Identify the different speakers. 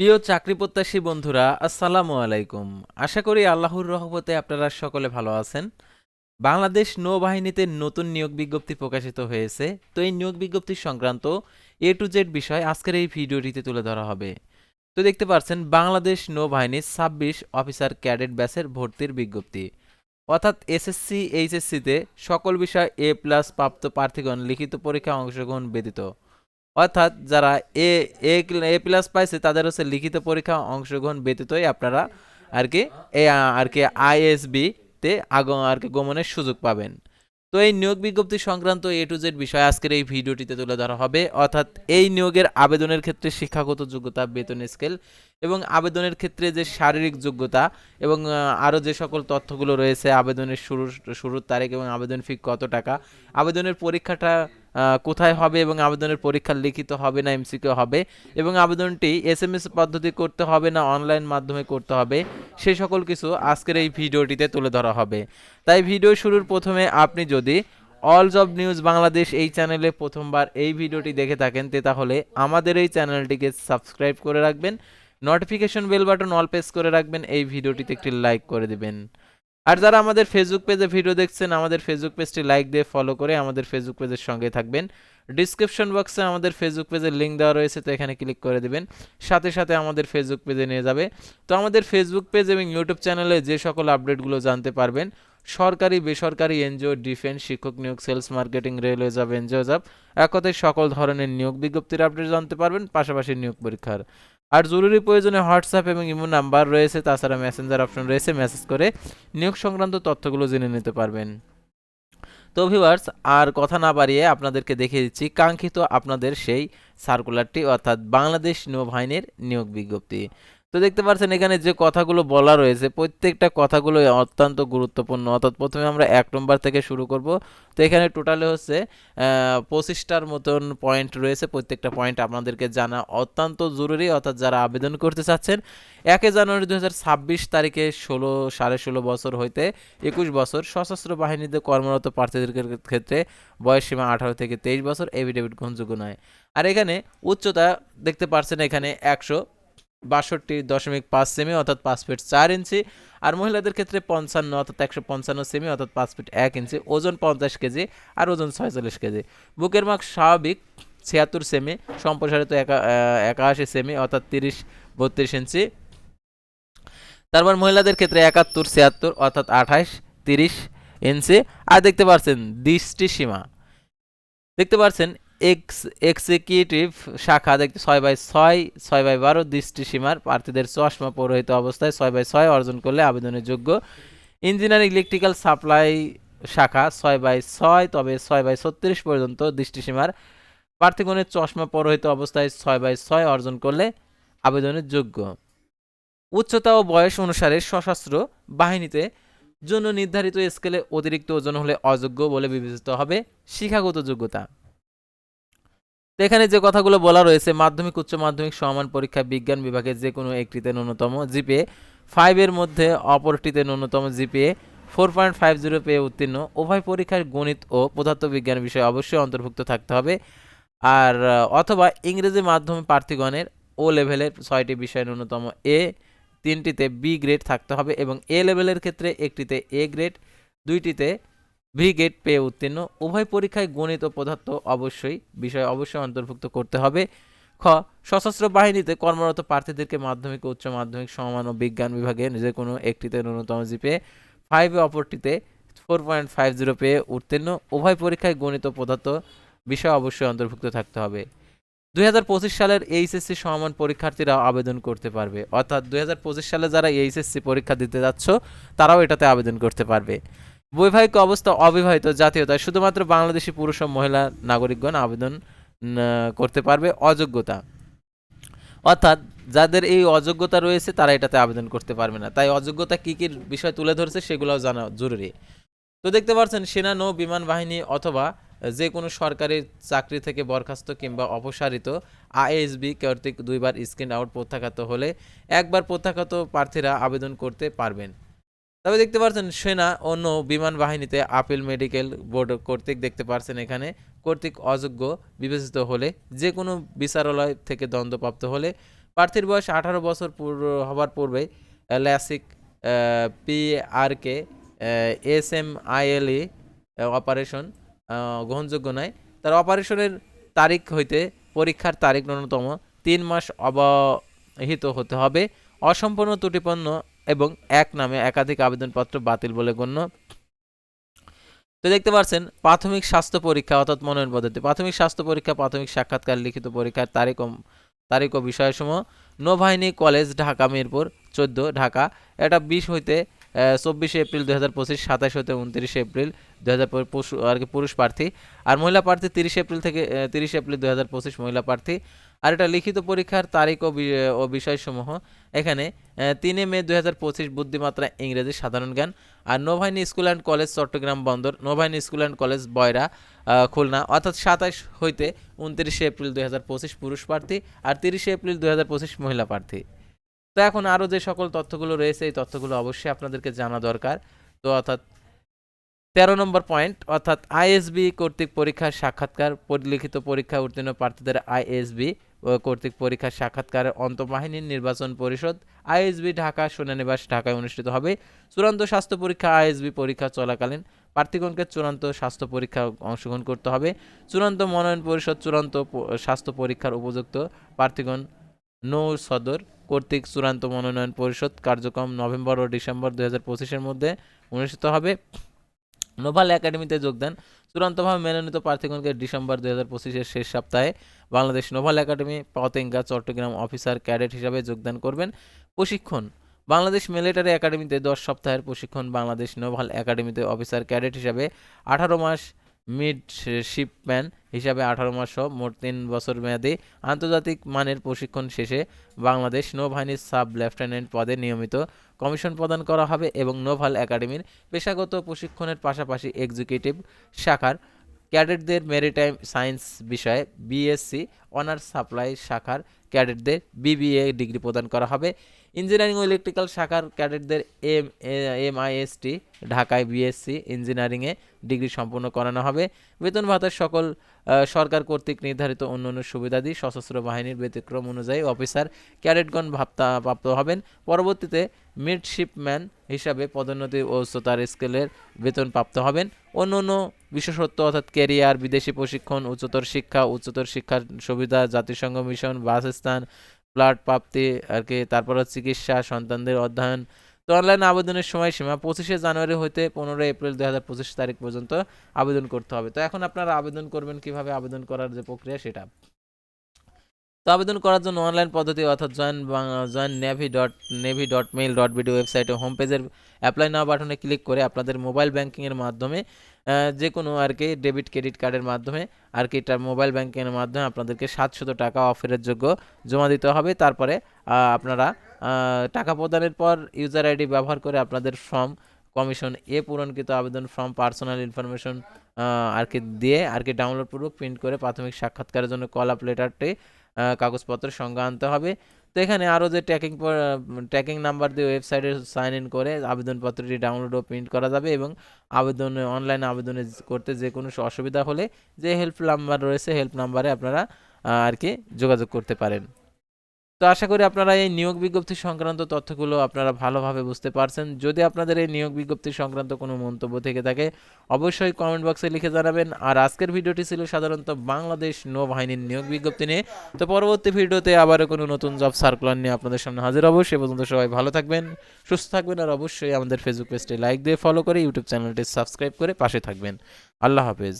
Speaker 1: প্রিয় চাকরি প্রত্যাশী বন্ধুরা, আসসালামু আলাইকুম। আশা করি আল্লাহর রহমতে আপনারা সকলে ভালো আছেন। বাংলাদেশ নৌবাহিনীতে নতুন নিয়োগ বিজ্ঞপ্তি প্রকাশিত হয়েছে। তো এই নিয়োগ বিজ্ঞপ্তি সংক্রান্ত এ টু জেড বিষয় আজকের এই ভিডিওটিতে তুলে ধরা হবে। তো দেখতে পাচ্ছেন, বাংলাদেশ নৌবাহিনীর ছাব্বিশ অফিসার ক্যাডেট ব্যাচের ভর্তির বিজ্ঞপ্তি। অর্থাৎ এসএসসি, এইচএসসিতে সকল বিষয় এ প্লাস প্রাপ্ত প্রার্থীগণ লিখিত পরীক্ষায় অংশগ্রহণ ব্যতীত। অর্থাৎ যারা এ এ প্লাস পাইছে, তাদের হচ্ছে লিখিত পরীক্ষা অংশগ্রহণ ব্যতীতই আপনারা আর কি এ আর কি আইএসবি তে আগ, আর কি গমনের সুযোগ পাবেন। তো এই নিয়োগ বিজ্ঞপ্তি সংক্রান্ত এ টু জেড বিষয় আজকের এই ভিডিওটিতে তুলে ধরা হবে। অর্থাৎ এই নিয়োগের আবেদনের ক্ষেত্রে শিক্ষাগত যোগ্যতা, বেতন স্কেল এবং আবেদনের ক্ষেত্রে যে শারীরিক যোগ্যতা এবং আরও যে সকল তথ্যগুলো রয়েছে, আবেদনের শুরুর শুরুর তারিখ এবং আবেদন ফি কত টাকা, আবেদনের পরীক্ষাটা কোথায় হবে এবং আবেদনের পরীক্ষা লিখিত হবে না এমসিকিউ হবে এবং আবেদনটি এস এম এস পদ্ধতি করতে হবে না অনলাইন মাধ্যমে করতে হবে সেই সকল কিছু আজকের এই ভিডিওটিতে তুলে ধরা হবে। তাই ভিডিও শুরুর প্রথমে আপনি যদি অল জব নিউজ বাংলাদেশ এই চ্যানেলে প্রথমবার এই ভিডিওটি দেখে থাকেন, তে তাহলে আমাদের এই চ্যানেলটিকে সাবস্ক্রাইব করে রাখবেন notification bell button all press করে রাখবেন, এই ভিডিওটিতে একটি লাইক করে দিবেন। আর যারা আমাদের ফেসবুক পেজে ভিডিও দেখছেন, আমাদের ফেসবুক পেজটি লাইক দিয়ে ফলো করে আমাদের ফেসবুক পেজের সঙ্গে থাকবেন। ডিসক্রিপশন বক্সে আমাদের ফেসবুক পেজের লিঙ্ক দেওয়া রয়েছে, তো এখানে ক্লিক করে দেবেন। সাথে সাথে আমাদের ফেসবুক পেজে নিয়ে যাবে। তো আমাদের ফেসবুক পেজ এবং ইউটিউব চ্যানেলে যে সকল আপডেটগুলো জানতে পারবেন, সরকারি, বেসরকারি, এনজিও ডিফেন্স শিক্ষক নিয়োগ sales marketing railway job NGO job এক কথায় সকল ধরনের নিয়োগ বিজ্ঞপ্তির আপডেট জানতে পারবেন, পাশাপাশি নিয়োগ পরীক্ষার। আর জরুরি প্রয়োজনে হোয়াটসঅ্যাপ এবং ইমো নাম্বার রয়েছে, তাছাড়া মেসেঞ্জার অপশন রয়েছে মেসেজ করে নিয়োগ সংক্রান্ত তথ্যগুলো জেনে নিতে পারবেন। তো ভিউয়ার্স আর কথা না বাড়িয়ে আপনাদেরকে দেখিয়ে দিচ্ছি কাঙ্ক্ষিত আপনাদের সেই সার্কুলারটি অর্থাৎ বাংলাদেশ নৌবাহিনীর নিয়োগ বিজ্ঞপ্তি। তো দেখতে পাচ্ছেন এখানে যে কথাগুলো বলা রয়েছে, প্রত্যেকটা কথাগুলো অত্যন্ত গুরুত্বপূর্ণ। অর্থাৎ প্রথমে আমরা এক নম্বর থেকে শুরু করব। তো এখানে টোটালে হচ্ছে পঁচিশটার মতন পয়েন্ট রয়েছে। প্রত্যেকটা পয়েন্ট আপনাদেরকে জানা অত্যন্ত জরুরি। অর্থাৎ যারা আবেদন করতে চাচ্ছেন, একে জানুয়ারি দু হাজার ছাব্বিশ তারিখে ষোলো, সাড়ে ষোলো বছর হইতে একুশ বছর সশস্ত্র বাহিনীতে কর্মরত প্রার্থীদের ক্ষেত্রে বয়স সীমা আঠারো থেকে তেইশ বছর। এভিডেভিট গ্রহণযোগ্য নয়। আর এখানে উচ্চতা দেখতে পাচ্ছেন এখানে একশো বাষট্টি দশমিক পাঁচ সেমি অর্থাৎ পাঁচ ফিট চার ইঞ্চি, আর মহিলাদের ক্ষেত্রে পঞ্চান্ন অর্থাৎ একশো পঞ্চান্ন সেমি অর্থাৎ পাঁচ ফিট এক ইঞ্চি, ওজন পঞ্চাশ কেজি আর ওজন ছয়চল্লিশ কেজি। বুকের মার্ক স্বাভাবিক ছিয়াত্তর সেমি, সম্প্রসারিত একা একাশি সেমি অর্থাৎ তিরিশ বত্রিশ ইঞ্চি। তারপর মহিলাদের ক্ষেত্রে একাত্তর, ছিয়াত্তর অর্থাৎ আঠাশ, তিরিশ ইঞ্চি। আর দেখতে পাচ্ছেন দৃষ্টি সীমা দেখতে পাচ্ছেন এক্স, এক্সিকিউটিভ শাখা দেখতে ছয় বাই ছয় ছয় বাই বারো দৃষ্টি সীমার প্রার্থীদের চশমা পৌরোহিত অবস্থায় ছয় বাই ছয় অর্জন করলে আবেদনের যোগ্য। ইঞ্জিনিয়ারিং ইলেকট্রিক্যাল সাপ্লাই শাখা ছয় বাই ছয়, তবে ছয় বাই ছত্রিশ পর্যন্ত দৃষ্টিসীমার প্রার্থীগণের চশমা পৌরোহিত অবস্থায় ছয় বাই ছয় অর্জন করলে আবেদনের যোগ্য। উচ্চতা ও বয়স অনুসারে সশস্ত্র বাহিনীতে জন্য নির্ধারিত স্কেলে অতিরিক্ত ওজন হলে অযোগ্য বলে বিবেচিত হবে শিক্ষাগত যোগ্যতা। তো এখানে যে কথাগুলো বলা রয়েছে, মাধ্যমিক, উচ্চ মাধ্যমিক সমান পরীক্ষা বিজ্ঞান বিভাগে যে কোনো একটিতে ন্যূনতম জিপিএ ফাইভের মধ্যে অপরটিতে ন্যূনতম GPA four point five zero পেয়ে উত্তীর্ণ। উভয় পরীক্ষার গণিত ও পদার্থবিজ্ঞান বিষয়ে অবশ্যই অন্তর্ভুক্ত থাকতে হবে। আর, অথবা ইংরেজি মাধ্যমে প্রার্থীগণের ও লেভেলের ছয়টি বিষয় ন্যূনতম এ তিনটিতে বি গ্রেড থাকতে হবে এবং এ লেভেলের ক্ষেত্রে একটিতে এ গ্রেড দুইটিতে ভি গেট পেয়ে উত্তীর্ণ। উভয় পরীক্ষায় গণিত ও পদার্থ অবশ্যই বিষয় অবশ্যই অন্তর্ভুক্ত করতে হবে। খ, সশস্ত্র বাহিনীতে কর্মরত প্রার্থীদেরকে মাধ্যমিক উচ্চ মাধ্যমিক সমান ও বিজ্ঞান বিভাগে যে কোনো একটিতে ন্যূনতম জিপে ফাইভে অপরটিতে ফোর পয়েন্ট ফাইভ জিরো পেয়ে উত্তীর্ণ। উভয় পরীক্ষায় গণিত পদার্থ বিষয় অবশ্যই অন্তর্ভুক্ত থাকতে হবে। দুই হাজার পঁচিশ সালের এইচএসসি সমান পরীক্ষার্থীরা আবেদন করতে পারবে। অর্থাৎ দুই হাজার পঁচিশ সালে যারা এইচএসসি পরীক্ষা দিতে যাচ্ছ, তারাও এটাতে আবেদন করতে পারবে। বৈবাহিক অবস্থা অবিবাহিত জাতীয়তায় শুধুমাত্র বাংলাদেশি পুরুষ ও মহিলা নাগরিকগণ আবেদন করতে পারবে অযোগ্যতা। অর্থাৎ যাদের এই অযোগ্যতা রয়েছে, তারা এটাতে আবেদন করতে পারবে না। তাই অযোগ্যতা কি কি বিষয় তুলে ধরেছে, সেগুলোও জানা জরুরি। তো দেখতে পাচ্ছেন, সেনা, নৌ, বিমান বাহিনী অথবা যে কোনো সরকারি চাকরি থেকে বরখাস্ত কিংবা অপসারিত আইএসবি কর্তৃক দুইবার স্ক্রিন আউট প্রত্যাখ্যাত হলে একবার প্রত্যাখ্যাত প্রার্থীরা আবেদন করতে পারবেন। তবে দেখতে পাচ্ছেন সেনা নৌ বিমান বাহিনীতে আপিল মেডিকেল বোর্ড কর্তৃক দেখতে পাচ্ছেন এখানে, কর্তৃক অযোগ্য, বিবেচিত হলে যে কোনো বিচারালয় থেকে দণ্ডপ্রাপ্ত হলে, প্রার্থীর বয়স আঠারো বছর হবার পূর্বে LASIK P R K S M I L E operation গ্রহণযোগ্য নয়। তার অপারেশনের তারিখ হইতে পরীক্ষার তারিখ ন্যূনতম তিন মাস অবহিত হতে হবে। অসম্পূর্ণ ত্রুটিপন্ন এবং এক নামে একাধিক আবেদনপত্র বাতিল বলে গণ্য। তো দেখতে পাচ্ছেন, প্রাথমিক স্বাস্থ্য পরীক্ষা অর্থাৎ মনোনয়ন পদ্ধতি। প্রাথমিক স্বাস্থ্য পরীক্ষা, প্রাথমিক সাক্ষাৎকার, লিখিত পরীক্ষার তারিখ তারিখ ও বিষয়সমূহ। নৌবাহিনী কলেজ, ঢাকা, মিরপুর, চোদ্দ, ঢাকা। এটা বিশ হইতে চব্বিশে এপ্রিল দু হাজার পঁচিশ, সাতাশ হতে উনত্রিশে এপ্রিল দু হাজার আর কি পুরুষ প্রার্থী। আর মহিলা প্রার্থী তিরিশে এপ্রিল থেকে তিরিশে এপ্রিল দু হাজার পঁচিশ মহিলা প্রার্থী। আর এটা লিখিত পরীক্ষার তারিখ ও বিষয়সমূহ। এখানে তিনে মে দু হাজার পঁচিশ বুদ্ধিমাত্রা ইংরেজি সাধারণ জ্ঞান আর নৌবাহিনী স্কুল অ্যান্ড কলেজ চট্টগ্রাম বন্দর, নৌবাহিনী school and college Boyra Khulna. অর্থাৎ সাতাশ হইতে উনত্রিশে এপ্রিল দুই হাজার পঁচিশ পুরুষ প্রার্থী আর তিরিশে এপ্রিল দুই হাজার পঁচিশ মহিলা প্রার্থী। তো এখন আরও যে সকল তথ্যগুলো রয়েছে, এই তথ্যগুলো অবশ্যই আপনাদেরকে জানা দরকার। তো অর্থাৎ তেরো নম্বর পয়েন্ট, অর্থাৎ আইএসবি কর্তৃক পরীক্ষার সাক্ষাৎকার, পরিলিখিত পরীক্ষা উত্তীর্ণ প্রার্থীদের আইএসবি। কর্তৃক পরীক্ষার সাক্ষাৎকারের অন্তঃবাহিনীর নির্বাচন পরিষদ আইএসবি ঢাকা সোনানিবাস ঢাকায় অনুষ্ঠিত হবে। চূড়ান্ত স্বাস্থ্য পরীক্ষা আইএসবি পরীক্ষা চলাকালীন প্রার্থীগণকে চূড়ান্ত স্বাস্থ্য পরীক্ষা অংশগ্রহণ করতে হবে। চূড়ান্ত মনোনয়ন পরিষদ চূড়ান্ত স্বাস্থ্য পরীক্ষার উপযুক্ত প্রার্থীগণ নৌ সদর কর্তৃক চূড়ান্ত মনোনয়ন পরিষদ কার্যক্রম নভেম্বর ও ডিসেম্বর দু হাজার মধ্যে অনুষ্ঠিত হবে। নোভাল একাডেমিতে যোগদান চূড়ান্তভাবে মনোনীত প্রার্থীগণকে ডিসেম্বর দুই হাজার পঁচিশের শেষ সপ্তাহে Bangladesh naval academy, Patenga, Chittagong officer cadet হিসাবে যোগদান করবেন প্রশিক্ষণ। বাংলাদেশ মিলিটারি একাডেমিতে দশ সপ্তাহের প্রশিক্ষণ বাংলাদেশ নোভাল একাডেমিতে অফিসার ক্যাডেট হিসাবে আঠারো মাস মিড শিপম্যান হিসাবে আঠারো মাস সহ মোট তিন বছর মেয়াদী আন্তর্জাতিক মানের প্রশিক্ষণ শেষে বাংলাদেশ নৌবাহিনীর সাব লেফটেন্যান্ট পদে নিয়মিত কমিশন প্রদান করা হবে এবং নোভাল একাডেমির পেশাগত প্রশিক্ষণের পাশাপাশি এক্সিকিউটিভ শাখার ক্যাডেটদের মেরিটাইম সায়েন্স বিষয়ে বিএসসি অনার্স সাপ্লাই শাখার ক্যাডেটদের বিবিএ ডিগ্রি প্রদান করা হবে। ইঞ্জিনিয়ারিং ও ইলেকট্রিক্যাল শাখার ক্যাডেটদের এম এমআইএসটি, ঢাকায় বিএসসি ইঞ্জিনিয়ারিংয়ে ডিগ্রি সম্পন্ন করানো হবে। বেতন ভাতার সকল সরকার কর্তৃক নির্ধারিত অন্যান্য সুবিধাদি সশস্ত্র বাহিনীর ব্যতিক্রম অনুযায়ী অফিসার ক্যাডেটগণ ভাপ্তা প্রাপ্ত হবেন। পরবর্তীতে মিডশিপম্যান হিসাবে পদোন্নতি ও উচ্চতার স্কেলের বেতন প্রাপ্ত হবেন। অন্য অন্য বিশেষত্ব অর্থাৎ ক্যারিয়ার, বিদেশি প্রশিক্ষণ, উচ্চতর শিক্ষা, উচ্চতর শিক্ষার সুবিধা, জাতিসংঘ মিশন বাসস্থান ফ্ল্যাট প্রাপ্তি আর কি তারপর চিকিৎসা, সন্তানদের অধ্যয়ন। তো অনলাইন আবেদনের সময়সীমা পঁচিশে জানুয়ারি হতে পনেরো এপ্রিল দু হাজার পঁচিশ তারিখ পর্যন্ত আবেদন করতে হবে। তো এখন আপনারা আবেদন করবেন, কীভাবে আবেদন করার যে প্রক্রিয়া সেটা। তো আবেদন করার জন্য অনলাইন পদ্ধতি অর্থাৎ join join navy dot navy dot mail dot BD ওয়েবসাইটে হোম পেজের অ্যাপ্লাই নাও বাটনে ক্লিক করে আপনাদের মোবাইল ব্যাংকিংয়ের মাধ্যমে যে কোনো আর কি ডেবিট ক্রেডিট কার্ডের মাধ্যমে, আর কি এটা মোবাইল ব্যাংকিংয়ের মাধ্যমে আপনাদেরকে সাতশত টাকা অফারের যোগ্য জমা দিতে হবে। তারপরে আপনারা টাকা প্রদানের পর ইউজার আইডি ব্যবহার করে আপনাদের ফর্ম কমিশন এ পূরণকৃত আবেদন ফর্ম পার্সোনাল ইনফরমেশন আর কি দিয়ে আর কি ডাউনলোড পূর্বক প্রিন্ট করে প্রাথমিক সাক্ষাৎকারের জন্য কল আপ লেটারটি কাগজপত্রের সঙ্গে আনতে হবে। তো এখানে আরও যে ট্র্যাকিং ট্র্যাকিং নাম্বার দিয়ে ওয়েবসাইটে সাইন ইন করে আবেদনপত্রটি ডাউনলোড ও প্রিন্ট করা যাবে এবং আবেদনে অনলাইন আবেদনে করতে যে কোনো অসুবিধা হলে যে হেল্প নাম্বার রয়েছে হেল্প নাম্বারে আপনারা আর কি যোগাযোগ করতে পারেন। তো আশা করি আপনারা এই নিয়োগ বিজ্ঞপ্তি সংক্রান্ত তথ্যগুলো আপনারা ভালোভাবে বুঝতে পারছেন। যদি আপনাদের এই নিয়োগ বিজ্ঞপ্তি সংক্রান্ত কোনো মন্তব্য থেকে থাকে, অবশ্যই কমেন্ট বক্সে লিখে জানাবেন। আর আজকের ভিডিওটি ছিল সাধারণত বাংলাদেশ নৌবাহিনীর নিয়োগ বিজ্ঞপ্তি নিয়ে। তো পরবর্তী ভিডিওতে আবারও কোনো নতুন জব সার্কুলার নিয়ে আপনাদের সামনে হাজির হব। সে পর্যন্ত সবাই ভালো থাকবেন, সুস্থ থাকবেন, আর অবশ্যই আমাদের ফেসবুক পেজটি লাইক দিয়ে ফলো করে ইউটিউব চ্যানেলটি সাবস্ক্রাইব করে পাশে থাকবেন। আল্লাহ হাফেজ।